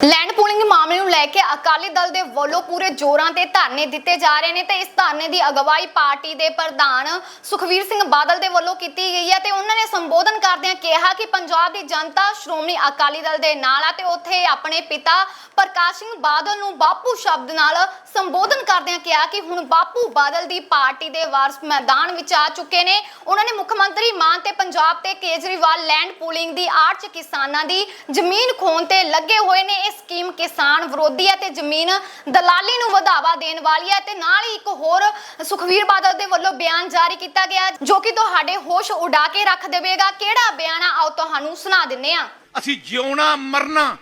Land pooling ਮਾਮਲੇ ਨੂੰ ਲੈ ਕੇ ਅਕਾਲੀ ਦਲ ਦੇ ਵੱਲੋਂ ਪੂਰੇ ਜ਼ੋਰਾਂ ਤੇ ਧਰਨੇ ਦਿੱਤੇ ਜਾ ਰਹੇ ਨੇ ਤੇ ਇਸ ਧਰਨੇ ਦੀ ਅਗਵਾਈ ਪਾਰਟੀ ਦੇ ਪ੍ਰਧਾਨ ਸੁਖਵੀਰ ਸਿੰਘ ਬਾਦਲ ਦੇ ਵੱਲੋਂ ਕੀਤੀ ਗਈ ਹੈ ਤੇ ਉਹਨਾਂ ਨੇ ਸੰਬੋਧਨ ਕਰਦਿਆਂ ਕਿਹਾ ਕਿ ਪੰਜਾਬ ਦੀ ਜਨਤਾ ਸ਼੍ਰੋਮਣੀ ਅਕਾਲੀ ਦਲ ਦੇ ਨਾਲ ਆ ਤੇ ਉੱਥੇ ਆਪਣੇ ਪਿਤਾ ਪ੍ਰਕਾਸ਼ ਸਿੰਘ ਬਾਦਲ ਨੂੰ ਬਾਪੂ ਸ਼ਬਦ ਨਾਲ ਸੰਬੋਧਨ ਕਰਦਿਆਂ ਕਿਹਾ ਕਿ ਹੁਣ ਬਾਪੂ ਬਾਦਲ ਦੀ ਪਾਰਟੀ ਦੇ ਵਾਰਸ ਮੈਦਾਨ ਵਿੱਚ ਆ ਚੁੱਕੇ ਨੇ। ਉਹਨਾਂ ਨੇ ਮੁੱਖ ਮੰਤਰੀ ਮਾਨ ਤੇ ਪੰਜਾਬ ਤੇ ਕੇਜਰੀਵਾਲ ਲੈਂਡ ਪੂਲਿੰਗ ਦੀ ਆੜ 'ਚ ਕਿਸਾਨਾਂ ਦੀ ਜ਼ਮੀਨ ਖੋਣ ਤੇ ਲੱਗੇ ਹੋਏ ਨੇ। ਇਹ ਸਕੀਮ ਕਿਸਾਨ ਵਿਰੋਧੀ ਹੈ ਤੇ ਜ਼ਮੀਨ ਦਲਾਲੀ ਨੂੰ ਵਧਾਵਾ ਦੇਣ ਵਾਲੀ ਹੈ ਤੇ ਨਾਲ ਹੀ ਇੱਕ ਹੋਰ ਸੁਖਵੀਰ ਬਾਦਲ ਦੇ ਵੱਲੋਂ ਬਿਆਨ ਜਾਰੀ ਕੀਤਾ ਗਿਆ ਜੋ ਕਿ ਤੁਹਾਡੇ ਹੋਸ਼ ਉਡਾ ਕੇ ਰੱਖ ਦੇਵੇਗਾ। ਕਿਹੜਾ ਬਿਆਨ ਆ? ਆਓ ਤੁਹਾਨੂੰ ਸੁਣਾ ਦਿੰਨੇ ਆ ਅਸੀਂ ਜਿਉਣਾ ਮਰਨਾ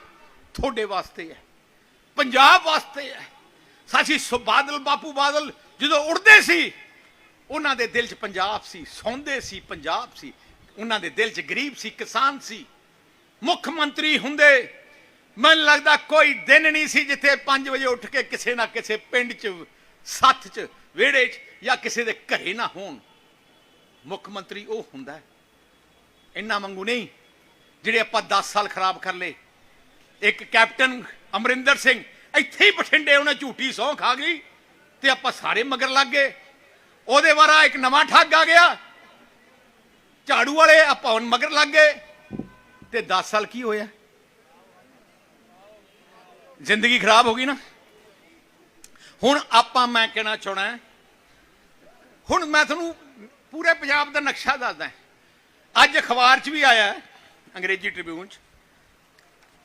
ਤੁਹਾਡੇ ਵਾਸਤੇ ਹੈ, ਪੰਜਾਬ ਵਾਸਤੇ ਹੈ। ਸਾਚੀ ਸੁ ਬਾਦਲ ਬਾਪੂ ਬਾਦਲ ਜਦੋਂ ਉੜਦੇ ਸੀ, ਉਹਨਾਂ ਦੇ ਦਿਲ 'ਚ ਪੰਜਾਬ ਸੀ, ਸੌਂਦੇ ਸੀ, ਪੰਜਾਬ ਸੀ। ਉਹਨਾਂ ਦੇ ਦਿਲ 'ਚ ਗਰੀਬ ਸੀ, ਕਿਸਾਨ ਸੀ। ਮੁੱਖ ਮੰਤਰੀ ਹੁੰਦੇ ਮੈਨੂੰ ਲੱਗਦਾ ਕੋਈ ਦਿਨ ਨਹੀਂ ਸੀ ਜਿੱਥੇ 5 ਵਜੇ ਉੱਠ ਕੇ ਕਿਸੇ ਨਾ ਕਿਸੇ ਪਿੰਡ 'ਚ, ਸੱਥ 'ਚ, ਵਿਹੜੇ 'ਚ ਜਾਂ ਕਿਸੇ ਦੇ ਘਰੇ ਨਾ ਹੋਣ। ਮੁੱਖ ਮੰਤਰੀ ਉਹ ਹੁੰਦਾ ਇੰਨਾ ਮੰਗੂ ਨਹੀਂ, ਜਿਹੜੇ ਆਪਾਂ 10 ਸਾਲ ਖਰਾਬ ਕਰ ਲਏ। ਇੱਕ ਕੈਪਟਨ ਅਮਰਿੰਦਰ ਸਿੰਘ ਇੱਥੇ ਹੀ ਬਠਿੰਡੇ ਉਹਨੇ ਝੂਠੀ ਸੌਂ ਖਾ ਗਈ ਤੇ ਆਪਾਂ ਸਾਰੇ ਮਗਰ ਲੱਗ ਗਏ। ਉਹਦੇ ਵਾਰਾ ਇੱਕ ਨਵਾਂ ਠੱਗ ਆ ਗਿਆ। ਝਾੜੂ ਵਾਲੇ ਆਪਾਂ ਮਗਰ ਲੱਗ ਗਏ। ਤੇ 10 ਸਾਲ ਕੀ ਹੋਇਆ? ਜ਼ਿੰਦਗੀ ਖਰਾਬ ਹੋ ਗਈ ਨਾ। ਹੁਣ ਆਪਾਂ ਮੈਂ ਕਹਿਣਾ ਚਾਹਣਾ ਹੁਣ ਮੈਂ ਤੁਹਾਨੂੰ ਪੂਰੇ ਪੰਜਾਬ ਦਾ ਨਕਸ਼ਾ ਦੱਸਦਾ ਅੱਜ ਅਖਬਾਰ 'ਚ ਵੀ ਆਇਆ ਅੰਗਰੇਜ਼ੀ ਟ੍ਰਿਬਿਊਨ 'ਚ।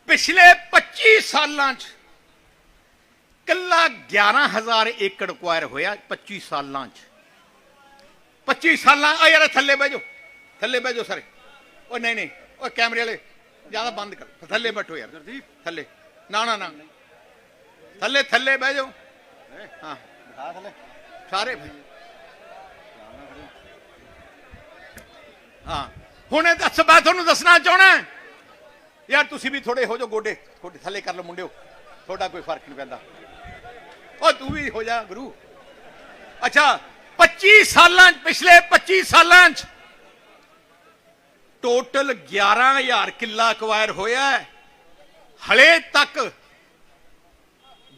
ਪਿਛਲੇ 25 ਸਾਲਾਂ 'ਚ ਕੱਲਾ 11000 ਏਕੜ ਅਕਵਾਇਰ ਹੋਇਆ 25 ਸਾਲਾਂ 'ਚ। 25 ਸਾਲਾਂ ਆ ਯਾਰ ਥੱਲੇ ਬਹਿ ਜਾਓ ਥੱਲੇ ਬਹਿ ਜਾਓ ਸਾਰੇ। ਉਹ ਨਹੀਂ ਨਹੀਂ ਉਹ ਕੈਮਰੇ ਵਾਲੇ ਜ਼ਿਆਦਾ ਬੰਦ ਕਰ ਥੱਲੇ ਬੈਠੋ ਯਾਰ। ਥੱਲੇ। ਨਾ ਨਾ। ਨਾ ਥੱਲੇ ਥੱਲੇ ਬਹਿ ਜਾਓ। ਹਾਂ। ਸਾਰੇ। ਹਾਂ। ਹੁਣ ਇਹ ਦੱਸ ਮੈਂ ਤੁਹਾਨੂੰ ਦੱਸਣਾ ਚਾਹਣਾ ਯਾਰ ਤੁਸੀਂ ਵੀ ਥੋੜੇ ਹੋ ਜਾਓ ਗੋਡੇ। ਥੋੜੇ ਥੱਲੇ ਕਰ ਲਓ ਮੁੰਡਿਓ। ਤੁਹਾਡਾ ਕੋਈ ਫ਼ਰਕ ਨਹੀਂ ਪੈਂਦਾ। ਉਹ ਤੂੰ ਵੀ ਹੋ ਜਾ ਗੁਰੂ। ਅੱਛਾ 25 ਸਾਲਾਂ 'ਚ ਪਿਛਲੇ 25 ਸਾਲਾਂ 'ਚ। ਟੋਟਲ 11000 ਕਿੱਲਾ ਅਕਵਾਇਰ ਹੋਇਆ ਹੈ। ਹਲੇ ਤੱਕ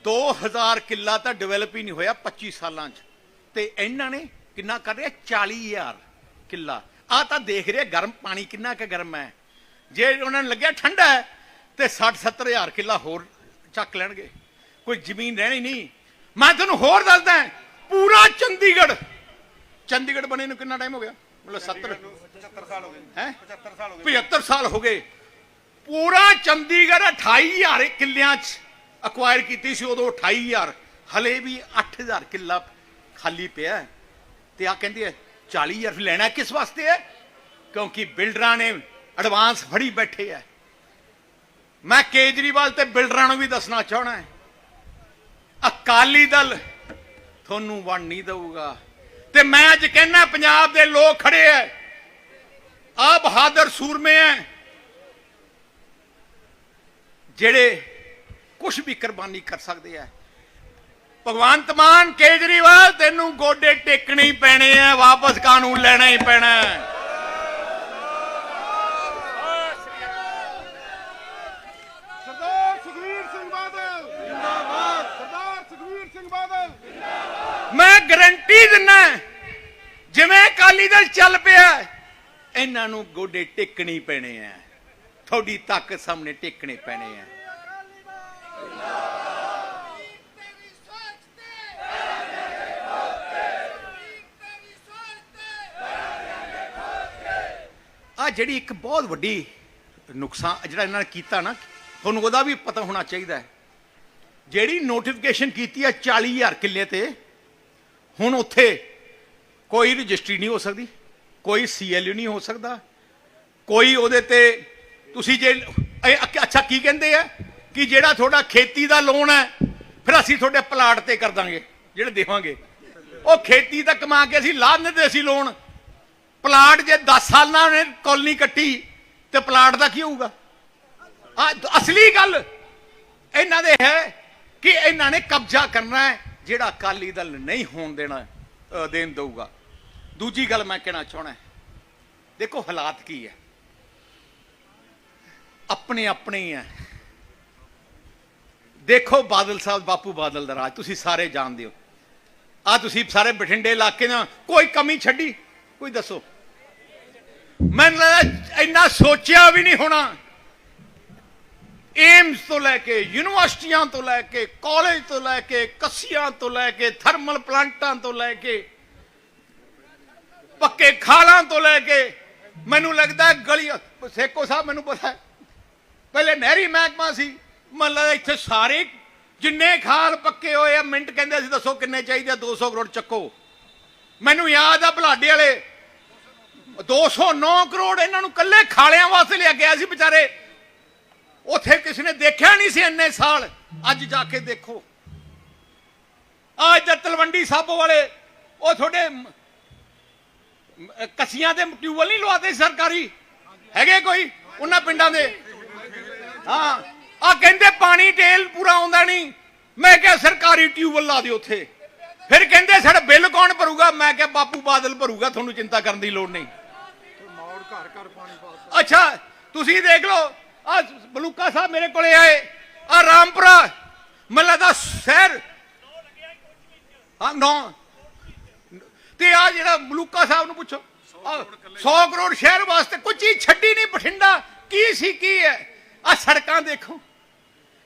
2000 ਕਿੱਲਾ ਤਾਂ ਡਿਵੈਲਪ ਹੀ ਨਹੀਂ ਹੋਇਆ 25 ਸਾਲਾਂ 'ਚ। ਤੇ ਇਹਨਾਂ ਨੇ ਕਿੰਨਾ ਕਰ ਰਿਹਾ? 40000 ਕਿੱਲਾ। ਆ ਤਾਂ ਦੇਖ ਰਿਹਾ ਗਰਮ ਪਾਣੀ ਕਿੰਨਾ ਕੁ ਗਰਮ ਹੈ। ਜੇ ਉਹਨਾਂ ਨੂੰ ਲੱਗਿਆ ਠੰਡਾ ਹੈ ਤੇ 60 70000 ਕਿੱਲਾ ਹੋਰ ਚੱਕ ਲੈਣਗੇ। ਕੋਈ ਜ਼ਮੀਨ ਰਹਿਣੀ ਨਹੀਂ। ਮੈਂ ਤੁਹਾਨੂੰ ਹੋਰ ਦੱਸਦਾ ਪੂਰਾ ਚੰਡੀਗੜ੍ਹ। ਚੰਡੀਗੜ੍ਹ ਬਣੇ ਨੂੰ ਕਿੰਨਾ ਟਾਈਮ ਹੋ ਗਿਆ? ਮਤਲਬ 70 75 ਸਾਲ ਹੋ ਗਏ। ਹੈ? 75 ਸਾਲ ਹੋ ਗਏ। 75 ਸਾਲ ਹੋ ਗਏ। ਪੂਰਾ ਚੰਡੀਗੜ੍ਹ 28000 ਕਿੱਲਿਆਂ 'ਚ ਅਕਵਾਇਰ ਕੀਤੀ ਸੀ, ਉਦੋਂ 28000 ਹਲੇ ਵੀ 8000 ਕਿੱਲਾ ਖਾਲੀ ਪਿਆ ਹੈ। ਤੇ ਆ ਕਹਿੰਦੇ ਆ 40000 ਲੈਣਾ ਕਿਸ ਵਾਸਤੇ ਹੈ? ਕਿਉਂਕਿ ਬਿਲਡਰਾਂ ਨੇ ਐਡਵਾਂਸ ਫੜੀ ਬੈਠੇ ਆ। ਮੈਂ ਕੇਜਰੀਵਾਲ ਤੇ ਬਿਲਡਰਾਂ ਨੂੰ ਵੀ ਦੱਸਣਾ ਚਾਹਣਾ ਹੈ। ਅਕਾਲੀ ਦਲ ਤੁਹਾਨੂੰ ਵੰਡ ਨਹੀਂ ਦਊਗਾ। ਤੇ ਮੈਂ ਅੱਜ ਕਹਿੰਨਾ ਪੰਜਾਬ ਦੇ ਲੋਕ ਖੜੇ ਐ ਆ ਬਹਾਦਰ ਸੂਰਮੇ ਐ ਜਿਹੜੇ ਕੁਝ ਵੀ ਕੁਰਬਾਨੀ ਕਰ ਸਕਦੇ ਐ ਭਗਵੰਤ ਮਾਨ ਕੇਜਰੀਵਾਲ ਤੈਨੂੰ ਗੋਡੇ ਟੇਕਣੇ ਹੀ ਪੈਣੇ ਐ ਵਾਪਸ ਕਾਨੂੰਨ ਲੈਣਾ ਹੀ ਪੈਣਾ। ਹੈ। ਸਰਦਾਰ ਸੁਖਵੀਰ ਸਿੰਘ ਬਾਦਲ। ਜਿੰਦਾਬਾਦ। ਸਰਦਾਰ ਸੁਖਵੀਰ ਸਿੰਘ ਬਾਦਲ। ਮੈਂ ਗਰੰਟੀ ਦਿੰਨਾ ਜਿਵੇਂ ਅਕਾਲੀ ਦਲ ਚੱਲ ਪਿਆ ਇਹਨਾਂ ਨੂੰ ਗੋਡੇ ਟੇਕਣੇ ਪੈਣੇ ਐ ਤੁਹਾਡੀ ਤਾਕਤ ਸਾਹਮਣੇ ਟੇਕਣੇ ਪੈਣੇ ਐ ਆ ਜਿਹੜੀ ਇੱਕ ਬਹੁਤ ਵੱਡੀ ਨੁਕਸਾਨ, ਜਿਹੜਾ ਇਹਨਾਂ ਨੇ ਕੀਤਾ ਨਾ, ਤੁਹਾਨੂੰ ਉਹਦਾ ਵੀ ਪਤਾ ਹੋਣਾ ਚਾਹੀਦਾ ਹੈ। ਜਿਹੜੀ ਨੋਟੀਫਿਕੇਸ਼ਨ ਕੀਤੀ ਹੈ 40000 ਕਿੱਲੇ ਤੇ, ਹੁਣ ਉੱਥੇ ਕੋਈ ਰਜਿਸਟਰੀ ਨਹੀਂ ਹੋ ਸਕਦੀ, ਕੋਈ ਸੀਐਲਯੂ ਨਹੀਂ ਹੋ ਸਕਦਾ, ਕੋਈ ਉਹਦੇ ਤੇ ਤੁਸੀਂ ਜੇ ਅੱਛਾ- ਕੀ ਕਹਿੰਦੇ ਆ? ਕਿ ਜਿਹੜਾ ਤੁਹਾਡਾ ਖੇਤੀ ਦਾ ਲੋਨ ਹੈ, ਫਿਰ ਅਸੀਂ ਤੁਹਾਡੇ ਪਲਾਟ ਤੇ ਕਰ ਦਾਂਗੇ, ਜਿਹੜੇ ਦੇਵਾਂਗੇ। ਉਹ ਖੇਤੀ ਦਾ ਕਮਾ ਕੇ ਅਸੀਂ ਲਾਹ ਦਿੰਦੇ ਸੀ ਲੋਨ। ਪਲਾਟ ਜੇ 10 ਸਾਲ ਨਾਲ ਉਹਨੇ ਕਾਲਨੀ ਕੱਟੀ, ਤੇ ਪਲਾਟ ਦਾ ਕੀ ਹੋਊਗਾ? ਆ, ਅਸਲੀ ਗੱਲ ਇਹਨਾਂ ਦੇ ਹੈ ਕਿ ਇਹਨਾਂ ਨੇ ਕਬਜ਼ਾ ਕਰਨਾ ਹੈ, ਜਿਹੜਾ ਅਕਾਲੀ ਦਲ ਨਹੀਂ ਹੋਣ ਦੇਣਾ ਦੇਣ ਦਊਗਾ। ਦੂਜੀ ਗੱਲ ਮੈਂ ਕਹਿਣਾ ਚਾਹਣਾ ਦੇਖੋ ਹਾਲਾਤ ਕੀ ਹੈ। ਆਪਣੇ ਆਪਣੇ ਹੀ ਹੈ। ਦੇਖੋ ਬਾਦਲ ਸਾਹਿਬ, ਬਾਪੂ ਬਾਦਲ ਦਾ ਰਾਜ, ਤੁਸੀਂ ਸਾਰੇ ਜਾਣਦੇ ਹੋ। ਆ ਤੁਸੀਂ ਸਾਰੇ ਬਠਿੰਡੇ ਇਲਾਕੇ ਦਾ ਕੋਈ ਕਮੀ ਛੱਡੀ? ਕੋਈ ਦੱਸੋ। ਮੈਨੂੰ ਲੱਗਦਾ ਇੰਨਾ ਸੋਚਿਆ ਵੀ ਨਹੀਂ ਹੋਣਾ। ਏਮਸ ਤੋਂ ਲੈ ਕੇ, ਯੂਨੀਵਰਸਿਟੀਆਂ ਤੋਂ ਲੈ ਕੇ, ਕਾਲਜ ਤੋਂ ਲੈ ਕੇ, ਕੱਸੀਆਂ ਤੋਂ ਲੈ ਕੇ, ਥਰਮਲ ਪਲਾਂਟਾਂ ਤੋਂ ਲੈ ਕੇ, ਪੱਕੇ ਖਾਲਾਂ ਤੋਂ ਲੈ ਕੇ, ਮੈਨੂੰ ਲੱਗਦਾ ਗਲੀ ਸੇਕੋ ਸਾਹਿਬ, ਮੈਨੂੰ ਪਤਾ ਹੈ। ਪਹਿਲੇ ਨਹਿਰੀ ਮਹਿਕਮਾ ਸੀ। ਮੈਨੂੰ ਲੱਗਦਾ ਇੱਥੇ ਸਾਰੇ ਜਿੰਨੇ ਖਾਲ ਪੱਕੇ ਹੋਏ ਆ, ਮਿੰਟ ਕਹਿੰਦੇ ਸੀ, ਦੱਸੋ ਕਿੰਨੇ ਚਾਹੀਦੇ ਆ 200 ਕਰੋੜ ਚੱਕੋ। ਮੈਨੂੰ ਯਾਦ ਆ ਭਲਾਡੇ ਵਾਲੇ 209 ਕਰੋੜ ਇਹਨਾਂ ਨੂੰ ਕੱਲੇ ਖਾਲਿਆਂ ਵਾਸਤੇ ਲਿਆ ਗਿਆ ਸੀ ਵਿਚਾਰੇ। ਉੱਥੇ ਕਿਸੇ ਨੇ ਦੇਖਿਆ ਨਹੀਂ ਸੀ ਇੰਨੇ ਸਾਲ। ਅੱਜ ਜਾ ਕੇ ਦੇਖੋ। ਅੱਜ ਤਲਵੰਡੀ ਸਾਬੋ ਵਾਲੇ, ਉਹ ਤੁਹਾਡੇ ਮ- ਕੱਸੀਆਂ ਦੇ ਟਿਊਬਲ ਨਹੀਂ ਲਵਾਦੇ ਸਰਕਾਰੀ? ਹੈਗੇ ਕੋਈ ਉਹਨਾਂ ਪਿੰਡਾਂ ਦੇ? ਹਾਂ ਆ ਕਹਿੰਦੇ ਪਾਣੀ ਟੇਲ ਪੂਰਾ ਆਉਂਦਾ ਨਹੀਂ। ਮੈਂ ਕਿਹਾ, ਸਰਕਾਰੀ ਟਿਊਬਲ ਲਾ ਦਿਓ ਉੱਥੇ। ਫਿਰ ਕਹਿੰਦੇ, ਸਾਡਾ ਬਿੱਲ ਕੌਣ ਭਰੂਗਾ? ਮੈਂ ਕਿਹਾ, ਬਾਪੂ ਬਾਦਲ ਭਰੂਗਾ, ਤੁਹਾਨੂੰ ਚਿੰਤਾ ਕਰਨ ਦੀ ਲੋੜ ਨਹੀਂ। ਮੌੜ ਘਰ ਘਰ ਪਾਣੀ ਪਾ ਅੱਛਾ, ਤੁਸੀਂ ਦੇਖ ਲਓ ਆ ਬਲੂਕਾ ਸਾਹਿਬ ਮੇਰੇ ਕੋਲੇ ਆਏ। ਆ ਰਾਮਪੁਰਾ ਮੱਲਾ ਦਾ ਸ਼ਹਿਰ। ਹਾਂ ਨੋ। ਤੇ ਆ ਜਿਹੜਾ ਮਲੂਕਾ ਸਾਹਿਬ ਨੂੰ ਪੁੱਛੋ 100 ਕਰੋੜ ਸ਼ਹਿਰ ਵਾਸਤੇ ਕੋਈ ਚੀਜ਼ ਛੱਡੀ ਨਹੀਂ, ਬਠਿੰਡਾ। ਕੀ ਸੀ, ਕੀ ਹੈ? ਆ ਸੜਕਾਂ ਦੇਖੋ।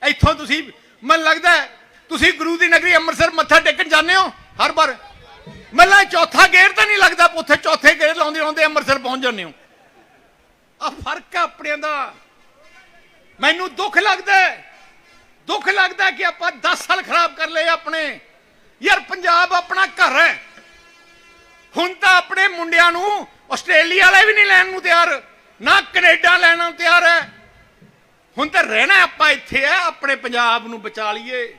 ਇੱਥੋਂ ਤੁਸੀਂ, ਮੈਨੂੰ ਲੱਗਦਾ ਤੁਸੀਂ ਗੁਰੂ ਦੀ ਨਗਰੀ ਅੰਮ੍ਰਿਤਸਰ ਮੱਥਾ ਟੇਕਣ ਜਾਂਦੇ ਹੋ, ਹਰ ਵਾਰ। ਮੱਲਾ ਚੌਥਾ ਗੇਰ ਤਾਂ ਨਹੀਂ ਲੱਗਦਾ ਉੱਥੇ, ਚੌਥੇ ਗੇਰ ਲਾਉਂਦੇ ਲਾਉਂਦੇ ਅੰਮ੍ਰਿਤਸਰ ਪਹੁੰਚ ਜਾਂਦੇ ਹੋ। ਆ ਫ਼ਰਕ ਆ ਆਪਣਿਆਂ ਦਾ। ਮੈਨੂੰ ਦੁੱਖ ਲੱਗਦਾ ਦੁੱਖ ਲੱਗਦਾ ਕਿ ਆਪਾਂ 10 ਸਾਲ ਖਰਾਬ ਕਰ ਲਏ ਆਪਣੇ। ਯਾਰ, ਪੰਜਾਬ ਆਪਣਾ ਘਰ ਹੈ। ਹੁਣ ਤਾਂ ਆਪਣੇ ਮੁੰਡਿਆਂ ਨੂੰ ਆਸਟ੍ਰੇਲੀਆ ਵਾਲੇ ਵੀ ਨਹੀਂ ਲੈਣ ਨੂੰ ਤਿਆਰ, ਨਾ ਕੈਨੇਡਾ ਲੈਣ ਨੂੰ ਤਿਆਰ ਹੈ। ਹੁਣ ਤਾਂ ਰਹਿਣਾ ਆਪਾਂ ਇੱਥੇ ਆ, ਆਪਣੇ ਪੰਜਾਬ ਨੂੰ ਬਚਾ ਲਈਏ।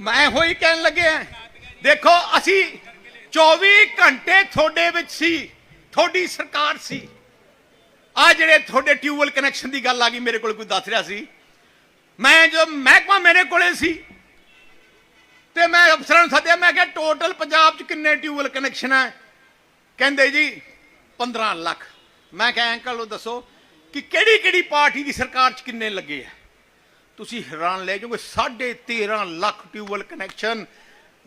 ਮੈਂ ਹੋਈ ਕਹਿਣ ਲੱਗਿਆ ਦੇਖੋ, ਅਸੀਂ 24 ਘੰਟੇ ਤੁਹਾਡੇ ਵਿੱਚ ਸੀ, ਤੁਹਾਡੀ ਸਰਕਾਰ ਸੀ। ਆ ਜਿਹੜੇ ਤੁਹਾਡੇ ਟਿਊਬਲ ਕਨੈਕਸ਼ਨ ਦੀ ਗੱਲ ਆ ਗਈ, ਮੇਰੇ ਕੋਲ ਕੋਈ ਦੱਸ ਰਿਹਾ ਸੀ। ਮੈਂ ਜੋ ਮਹਿਕਮਾ ਮੇਰੇ ਕੋਲੇ ਸੀ, ਤੇ ਮੈਂ ਅਫਸਰਾਂ ਨੂੰ ਸੱਦਿਆ, ਮੈਂ ਕਿਹਾ ਟੋਟਲ ਪੰਜਾਬ 'ਚ ਕਿੰਨੇ ਟਿਊਬਲ ਕਨੈਕਸ਼ਨ ਹੈ ਕਹਿੰਦੇ ਜੀ 15 ਲੱਖ। ਮੈਂ ਕਿਹਾ ਅੰਕਲ ਉਹ ਦੱਸੋ ਕਿ ਕਿਹੜੀ ਕਿਹੜੀ ਪਾਰਟੀ ਦੀ ਸਰਕਾਰ 'ਚ ਕਿੰਨੇ ਲੱਗੇ ਆ? ਤੁਸੀਂ ਹੈਰਾਨ ਲੈ ਜਾਓਗੇ 13.5 ਲੱਖ ਟਿਊਬਲ ਕਨੈਕਸ਼ਨ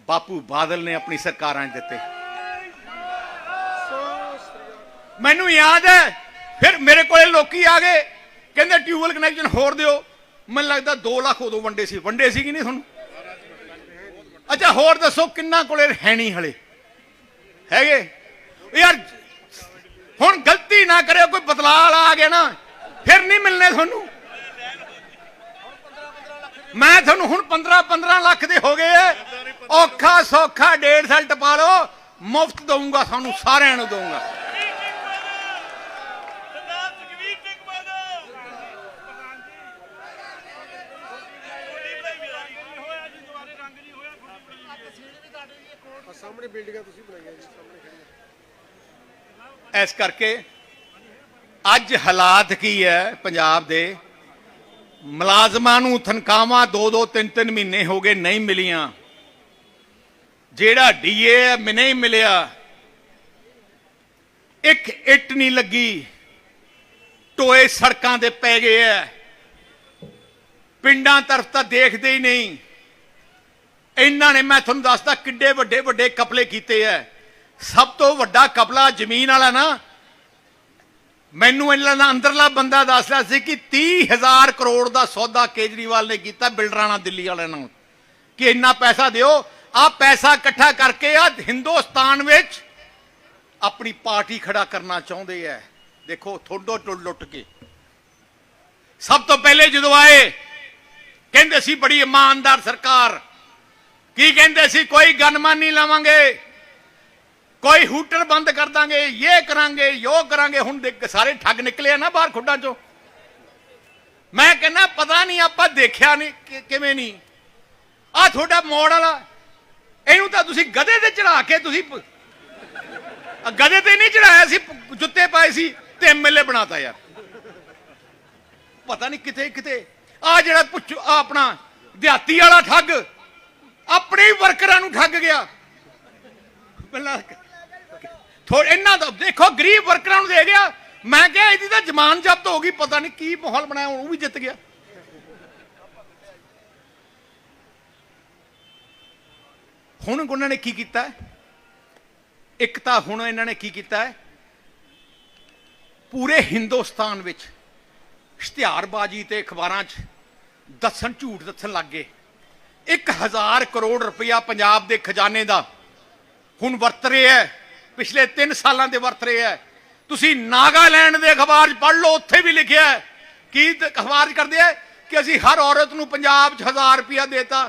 ਬਾਪੂ ਬਾਦਲ ਨੇ ਆਪਣੀ ਸਰਕਾਰਾਂ 'ਚ ਦਿੱਤੇ। ਮੈਨੂੰ ਯਾਦ ਹੈ, ਫਿਰ ਮੇਰੇ ਕੋਲੇ ਲੋਕੀ ਆ ਗਏ, ਕਹਿੰਦੇ ਟਿਊਬਲ ਕਨੈਕਸ਼ਨ ਹੋਰ ਦਿਓ। ਮੈਨੂੰ ਲੱਗਦਾ 2 ਲੱਖ ਉਦੋਂ ਵੰਡੇ ਸੀ। ਵੰਡੇ ਸੀ ਕਿ ਨਹੀਂ ਤੁਹਾਨੂੰ? ਅੱਛਾ, ਹੋਰ ਦੱਸੋ ਕਿੰਨਾ ਕੋਲੇ ਹੈ ਨਹੀਂ ਹਲੇ? ਹੈਗੇ? ਯਾਰ ਤੁਹਾਨੂੰ? ਮੈਂ ਤੁਹਾਨੂੰ ਹੁਣ 15 15 ਲੱਖ ਦੇ ਹੋ ਗਏ ਐ। ਔਖਾ ਸੌਖਾ ਡੇਢ ਸਾਲ ਟਪਾ ਲਓ, ਮੁਫਤ ਦਊਂਗਾ ਤੁਹਾਨੂੰ, ਸਾਰਿਆਂ ਨੂੰ ਦਊਂਗਾ। ਸਾਹਮਣੇ ਬਿਲਡਿੰਗਾਂ ਤੁਸੀਂ ਬਣਾਈਆਂ ਜੀ ਸਾਹਮਣੇ ਖੜੀਆਂ ਇਸ ਕਰਕੇ ਅੱਜ ਹਾਲਾਤ ਕੀ ਹੈ ਪੰਜਾਬ ਦੇ? ਮੁਲਾਜ਼ਮਾਂ ਨੂੰ ਤਨਖਾਹਾਂ 2-2 3-3 ਮਹੀਨੇ ਹੋ ਗਏ ਨਹੀਂ ਮਿਲੀਆਂ। ਜਿਹੜਾ ਡੀਏ ਨਹੀਂ ਮਿਲਿਆ। ਇੱਕ ਇੱਟ ਨਹੀਂ ਲੱਗੀ। ਟੋਏ ਸੜਕਾਂ ਦੇ ਪੈ ਗਏ ਐ। ਪਿੰਡਾਂ ਤਰਫ ਤਾਂ ਦੇਖਦੇ ਹੀ ਨਹੀਂ। ਇਹਨਾਂ ਨੇ ਮੈਂ ਤੁਹਾਨੂੰ ਦੱਸਦਾ ਕਿੱਡੇ ਵੱਡੇ ਵੱਡੇ ਕਪਲੇ ਕੀਤੇ ਐ। ਸਭ ਤੋਂ ਵੱਡਾ ਕਪਲਾ ਜ਼ਮੀਨ ਵਾਲਾ ਨਾ ਮੈਨੂੰ ਇਹਨਾਂ ਦਾ ਅੰਦਰਲਾ ਬੰਦਾ ਦੱਸਦਾ ਸੀ ਕਿ 30000 ਕਰੋੜ ਦਾ ਸੌਦਾ ਕੇਜਰੀਵਾਲ ਨੇ ਕੀਤਾ ਬਿਲਡਰਾਂ ਦਿੱਲੀ ਵਾਲਿਆਂ ਨਾਲ। ਕਿ ਇੰਨਾ ਪੈਸਾ ਦਿਓ। ਆ ਪੈਸਾ ਇਕੱਠਾ ਕਰਕੇ ਆ ਹਿੰਦੁਸਤਾਨ ਵਿੱਚ ਆਪਣੀ ਪਾਰਟੀ ਖੜਾ ਕਰਨਾ ਚਾਹੁੰਦੇ ਐ। ਦੇਖੋ, ਥੋੜੋ ਟੁੱਟ ਲੁੱਟ ਕੇ। ਸਭ ਤੋਂ ਪਹਿਲੇ ਜਦੋਂ ਆਏ, ਕਹਿੰਦੇ ਸੀ ਬੜੀ ਇਮਾਨਦਾਰ ਸਰਕਾਰ। ਕੀ ਕਹਿੰਦੇ ਸੀ? ਕੋਈ ਗਨਮਾਨੀ ਨਹੀਂ ਲਵਾਂਗੇ। ਕੋਈ ਹੂਟਰ ਬੰਦ ਕਰ ਦਾਂਗੇ ਇਹ ਕਰਾਂਗੇ, ਯੋ ਕਰਾਂਗੇ। ਹੁਣ ਦੇਖ ਸਾਰੇ ਠੱਗ ਨਿਕਲੇ ਆ ਨਾ ਬਾਹਰ ਖੁੱਡਾਂ ਚੋਂ। ਮੈਂ ਕਹਿੰਦਾ, ਪਤਾ ਨਹੀਂ ਆਪਾਂ ਦੇਖਿਆ ਨਹੀਂ, ਕਿ- ਕਿਵੇਂ ਨਹੀਂ। ਆ ਤੁਹਾਡਾ ਮੋੜ ਵਾਲਾ, ਇਹਨੂੰ ਤਾਂ ਤੁਸੀਂ ਗਧੇ ਤੇ ਚੜਾ ਕੇ ਤੁਸੀਂ ਗਧੇ ਤੇ ਨਹੀਂ ਚੜਾਇਆ ਸੀ ਜੁੱਤੇ ਪਾਏ ਸੀ ਤੇ ਐਮਐਲਏ ਬਣਾਤਾ ਯਾਰ। ਪਤਾ ਨਹੀਂ ਕਿਤੇ ਕਿਤੇ। ਆ ਜਿਹੜਾ ਪੁੱਛ, ਆਹ ਆਪਣਾ ਦਿਹਾਤੀ ਵਾਲਾ ਠੱਗ, ਆਪਣੇ ਵਰਕਰਾਂ ਨੂੰ ਠੱਗ ਗਿਆ। ਪਹਿਲਾਂ ਥੋੜ ਇਹਨਾਂ ਦਾ ਦੇਖੋ, ਗਰੀਬ ਵਰਕਰਾਂ ਨੂੰ ਦੇ ਗਿਆ। ਮੈਂ ਕਿਹਾ, ਇਹਦੀ ਤਾਂ ਜ਼ਮਾਨ ਜ਼ਬਤ ਹੋ ਗਈ, ਪਤਾ ਨਹੀਂ ਕੀ ਮਾਹੌਲ ਬਣਾਇਆ ਉਹ ਵੀ ਜਿੱਤ ਗਿਆ। ਹੁਣ ਉਹਨਾਂ ਨੇ ਕੀ ਕੀਤਾ? ਇੱਕ ਤਾਂ ਹੁਣ ਇਹਨਾਂ ਨੇ ਕੀ ਕੀਤਾ? ਹੈ ਪੂਰੇ ਹਿੰਦੁਸਤਾਨ ਵਿੱਚ ਇਸ਼ਤਿਹਾਰਬਾਜ਼ੀ ਤੇ ਅਖਬਾਰਾਂ 'ਚ ਦੱਸਣ ਝੂਠ ਦੱਸਣ ਲੱਗ ਗਏ। 1000 ਕਰੋੜ ਰੁਪਇਆ ਪੰਜਾਬ ਦੇ ਖਜ਼ਾਨੇ ਦਾ ਹੁਣ ਵਰਤ ਰਿਹਾ ਹੈ। ਪਿਛਲੇ 3 ਸਾਲਾਂ ਦੇ ਵਰਤ ਰਹੇ ਹੈ। ਤੁਸੀਂ ਨਾਗਾਲੈਂਡ ਦੇ ਅਖਬਾਰ 'ਚ ਪੜ੍ਹ ਲਓ, ਉੱਥੇ ਵੀ ਲਿਖਿਆ ਹੈ। ਕੀ ਅਖਬਾਰ 'ਚ ਕਰਦੇ ਆ ਕਿ ਅਸੀਂ ਹਰ ਔਰਤ ਨੂੰ ਪੰਜਾਬ 'ਚ 1000 ਰੁਪਇਆ ਦੇਤਾ।